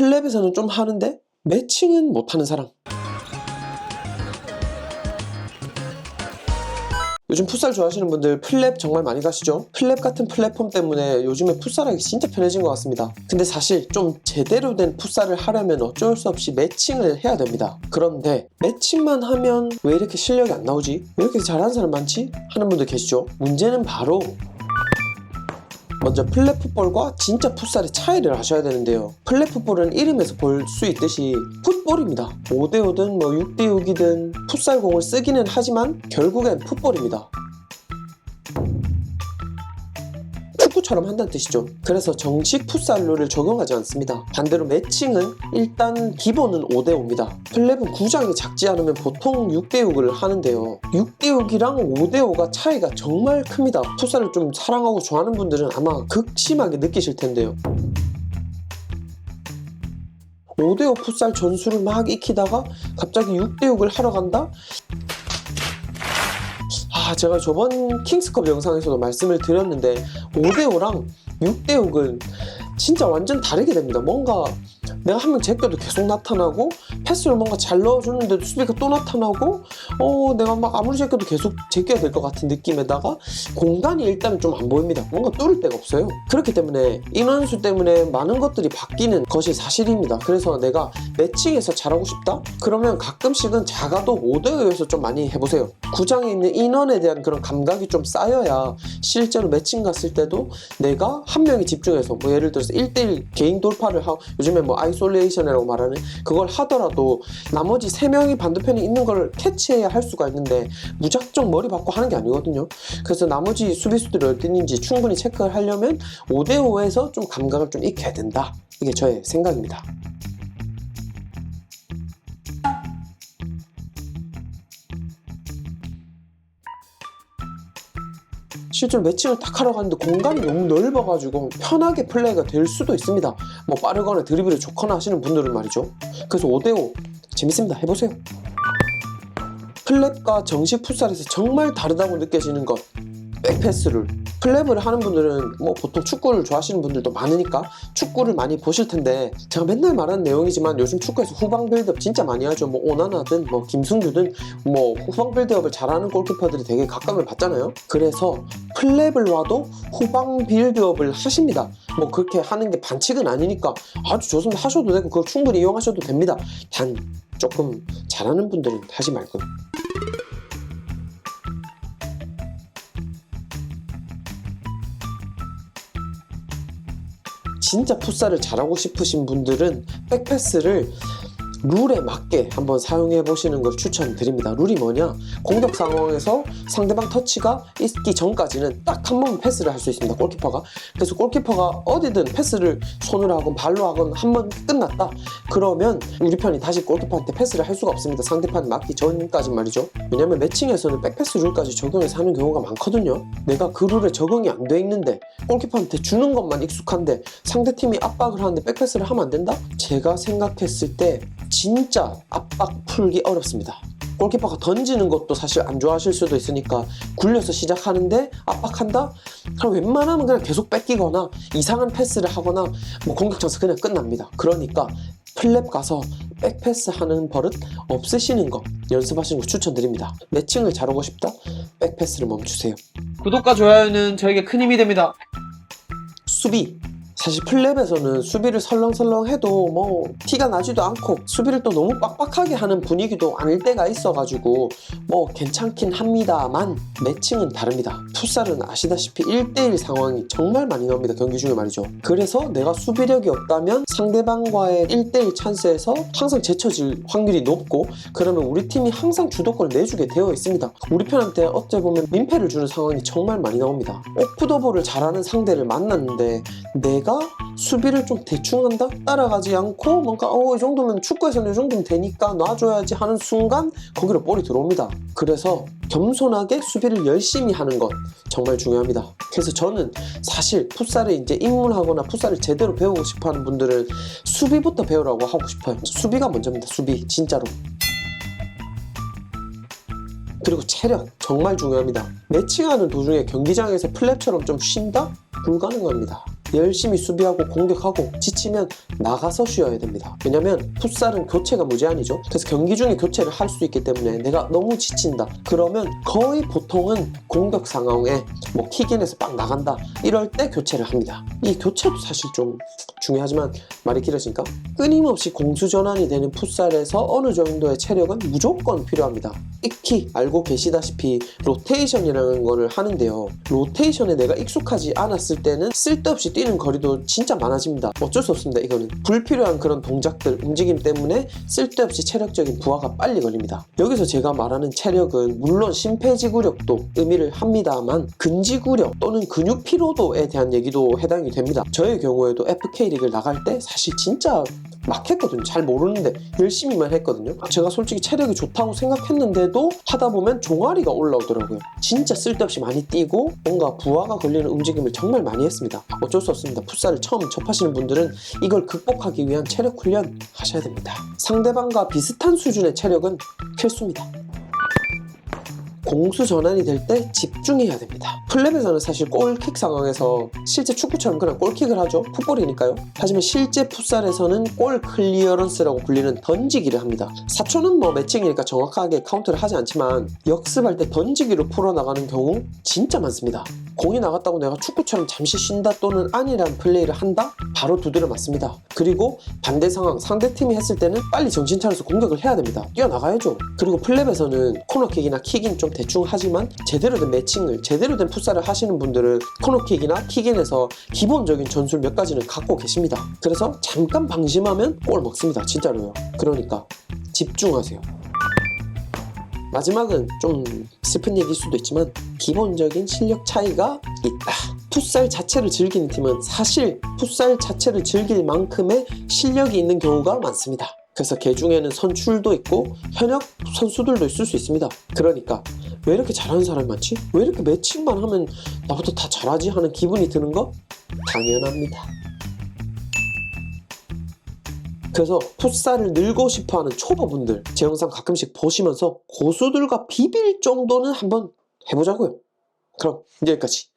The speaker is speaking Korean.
플랩에서는 좀 하는데 매칭은 못하는 사람. 요즘 풋살 좋아하시는 분들 플랩 정말 많이 가시죠? 플랩 같은 플랫폼 때문에 요즘에 풋살하기 진짜 편해진 것 같습니다. 근데 사실 좀 제대로 된 풋살을 하려면 어쩔 수 없이 매칭을 해야 됩니다. 그런데 매칭만 하면 왜 이렇게 실력이 안 나오지? 왜 이렇게 잘하는 사람 많지? 하는 분들 계시죠? 문제는 바로 먼저 플랫풋볼과 진짜 풋살의 차이를 아셔야 되는데요. 플랫풋볼은 이름에서 볼 수 있듯이 풋볼입니다. 5대5든 뭐 6대6이든 풋살공을 쓰기는 하지만 결국엔 풋볼입니다. 축구처럼 한다는 뜻이죠. 그래서 정식 풋살 룰을 적용하지 않습니다. 반대로 매칭은 일단 기본은 5대5입니다. 플랩은 구장이 작지 않으면 보통 6대6을 하는데요. 6대6이랑 5대5가 차이가 정말 큽니다. 풋살을 좀 사랑하고 좋아하는 분들은 아마 극심하게 느끼실 텐데요. 5대5 풋살 전술을 막 익히다가 갑자기 6대6을 하러 간다? 아, 제가 저번 킹스컵 영상에서도 말씀을 드렸는데 5대5랑 6대6은 진짜 완전 다르게 됩니다. 뭔가 내가 한 명 제껴도 계속 나타나고 패스를 뭔가 잘 넣어주는데도 수비가 또 나타나고 어 내가 막 아무리 제껴도 계속 제껴야 될 것 같은 느낌에다가 공간이 일단은 좀안 보입니다. 뭔가 뚫을 데가 없어요. 그렇기 때문에 인원수 때문에 많은 것들이 바뀌는 것이 사실입니다. 그래서 내가 매칭에서 잘하고 싶다? 그러면 가끔씩은 작아도 5대5에서 좀 많이 해보세요. 구장에 있는 인원에 대한 그런 감각이 좀 쌓여야 실제로 매칭 갔을 때도 내가 한 명이 집중해서 뭐 예를 들어서 1대1 개인 돌파를 하고 요즘에 뭐 아이 솔레이션이라고 말하는 그걸 하더라도 나머지 3명이 반대편에 있는 걸 캐치해야 할 수가 있는데 무작정 머리 받고 하는 게 아니거든요. 그래서 나머지 수비수들이 어디 있는지 충분히 체크를 하려면 5대5에서 좀 감각을 좀 익혀야 된다. 이게 저의 생각입니다. 실제로 매칭을 딱 하러 갔는데 공간이 너무 넓어가지고 편하게 플레이가 될 수도 있습니다. 뭐 빠르거나 드리블이 좋거나 하시는 분들은 말이죠. 그래서 5대5 재밌습니다. 해보세요. 플랩과 정식 풋살에서 정말 다르다고 느껴지는 것 백패스를 플랩을 하는 분들은 뭐 보통 축구를 좋아하시는 분들도 많으니까 축구를 많이 보실 텐데 제가 맨날 말하는 내용이지만 요즘 축구에서 후방 빌드업 진짜 많이 하죠. 뭐 오나나든 뭐 김승규든 뭐 후방 빌드업을 잘하는 골키퍼들이 되게 각광을 받잖아요. 그래서 플랩을 와도 후방 빌드업을 하십니다. 뭐 그렇게 하는 게 반칙은 아니니까 아주 좋습니다. 하셔도 되고 그걸 충분히 이용하셔도 됩니다. 단 조금 잘하는 분들은 하지 말고요 진짜 풋살을 잘하고 싶으신 분들은 백패스를 룰에 맞게 한번 사용해 보시는 걸 추천드립니다. 룰이 뭐냐? 공격 상황에서 상대방 터치가 있기 전까지는 딱 한 번 패스를 할 수 있습니다. 골키퍼가. 그래서 골키퍼가 어디든 패스를 손으로 하건 발로 하건 한 번 끝났다. 그러면 우리 편이 다시 골키퍼한테 패스를 할 수가 없습니다. 상대편이 맞기 전까지 말이죠. 왜냐면 매칭에서는 백패스 룰까지 적용해서 하는 경우가 많거든요. 내가 그 룰에 적응이 안 돼 있는데 골키퍼한테 주는 것만 익숙한데 상대팀이 압박을 하는데 백패스를 하면 안 된다? 제가 생각했을 때 진짜 압박 풀기 어렵습니다. 골키퍼가 던지는 것도 사실 안 좋아하실 수도 있으니까 굴려서 시작하는데 압박한다? 그럼 웬만하면 그냥 계속 뺏기거나 이상한 패스를 하거나 뭐 공격 찬스 그냥 끝납니다. 그러니까 플랩 가서 백패스 하는 버릇 없으시는 거 연습하시는 거 추천드립니다. 매칭을 잘하고 싶다? 백패스를 멈추세요. 구독과 좋아요는 저에게 큰 힘이 됩니다. 수비 사실 플랩에서는 수비를 설렁설렁 해도 뭐 티가 나지도 않고 수비를 또 너무 빡빡하게 하는 분위기도 아닐 때가 있어가지고 뭐 괜찮긴 합니다만 매칭은 다릅니다. 풋살은 아시다시피 1대1 상황이 정말 많이 나옵니다. 경기 중에 말이죠. 그래서 내가 수비력이 없다면 상대방과의 1대1 찬스에서 항상 제쳐질 확률이 높고 그러면 우리 팀이 항상 주도권을 내주게 되어 있습니다. 우리 편한테 어째 보면 민폐를 주는 상황이 정말 많이 나옵니다. 오프더볼을 잘하는 상대를 만났는데 내가 수비를 좀 대충 한다? 따라가지 않고 뭔가 어, 이 정도면 축구에서는 이 정도면 되니까 놔줘야지 하는 순간 거기로 볼이 들어옵니다. 그래서 겸손하게 수비를 열심히 하는 것 정말 중요합니다. 그래서 저는 사실 풋살을 이제 입문하거나 풋살을 제대로 배우고 싶어 하는 분들은 수비부터 배우라고 하고 싶어요. 수비가 먼저입니다. 수비 진짜로. 그리고 체력 정말 중요합니다. 매칭하는 도중에 경기장에서 플랩처럼 좀 쉰다? 불가능합니다. 열심히 수비하고 공격하고 지치면 나가서 쉬어야 됩니다. 왜냐면 풋살은 교체가 무제한이죠. 그래서 경기 중에 교체를 할 수 있기 때문에 내가 너무 지친다. 그러면 거의 보통은 공격 상황에 뭐 킥인에서 빡 나간다. 이럴 때 교체를 합니다. 이 교체도 사실 좀 중요하지만 말이 길어지니까 끊임없이 공수 전환이 되는 풋살에서 어느 정도의 체력은 무조건 필요합니다. 익히 알고 계시다시피 로테이션이라는 거를 하는데요. 로테이션에 내가 익숙하지 않았을 때는 쓸데없이 뛰는 거리도 진짜 많아집니다. 어쩔 수 없습니다. 이거는 불필요한 그런 동작들, 움직임 때문에 쓸데없이 체력적인 부하가 빨리 걸립니다. 여기서 제가 말하는 체력은 물론 심폐지구력도 의미를 합니다만 근 지구력 또는 근육 피로도에 대한 얘기도 해당이 됩니다. 저의 경우에도 FK 리그를 나갈 때 사실 진짜 막 했거든요. 잘 모르는데 열심히만 했거든요. 제가 솔직히 체력이 좋다고 생각했는데도 하다 보면 종아리가 올라오더라고요. 진짜 쓸데없이 많이 뛰고 뭔가 부하가 걸리는 움직임을 정말 많이 했습니다. 어쩔 수 없습니다. 풋살을 처음 접하시는 분들은 이걸 극복하기 위한 체력 훈련 하셔야 됩니다. 상대방과 비슷한 수준의 체력은 필수입니다. 공수 전환이 될 때 집중해야 됩니다. 플랩에서는 사실 골킥 상황에서 실제 축구처럼 그냥 골킥을 하죠. 풋볼이니까요. 하지만 실제 풋살에서는 골 클리어런스라고 불리는 던지기를 합니다. 4초는 뭐 매칭이니까 정확하게 카운트를 하지 않지만 역습할 때 던지기로 풀어나가는 경우 진짜 많습니다. 공이 나갔다고 내가 축구처럼 잠시 쉰다 또는 아니란 플레이를 한다? 바로 두드려 맞습니다. 그리고 반대 상황 상대팀이 했을 때는 빨리 정신 차려서 공격을 해야 됩니다. 뛰어나가야죠. 그리고 플랩에서는 코너킥이나 킥인 좀 대충 하지만 제대로 된 매칭을 제대로 된 풋살을 하시는 분들은 코너킥이나 킥인에서 기본적인 전술 몇 가지는 갖고 계십니다. 그래서 잠깐 방심하면 골 먹습니다. 진짜로요. 그러니까 집중하세요. 마지막은 좀 슬픈 얘기일 수도 있지만 기본적인 실력 차이가 있다. 풋살 자체를 즐기는 팀은 사실 풋살 자체를 즐길 만큼의 실력이 있는 경우가 많습니다. 그래서 개 중에는 선출도 있고 현역 선수들도 있을 수 있습니다. 그러니까 왜 이렇게 잘하는 사람이 많지? 왜 이렇게 매칭만 하면 나보다 다 잘하지 하는 기분이 드는 거 당연합니다. 그래서 풋살을 늘고 싶어하는 초보분들 제 영상 가끔씩 보시면서 고수들과 비빌 정도는 한번 해보자고요. 그럼 여기까지.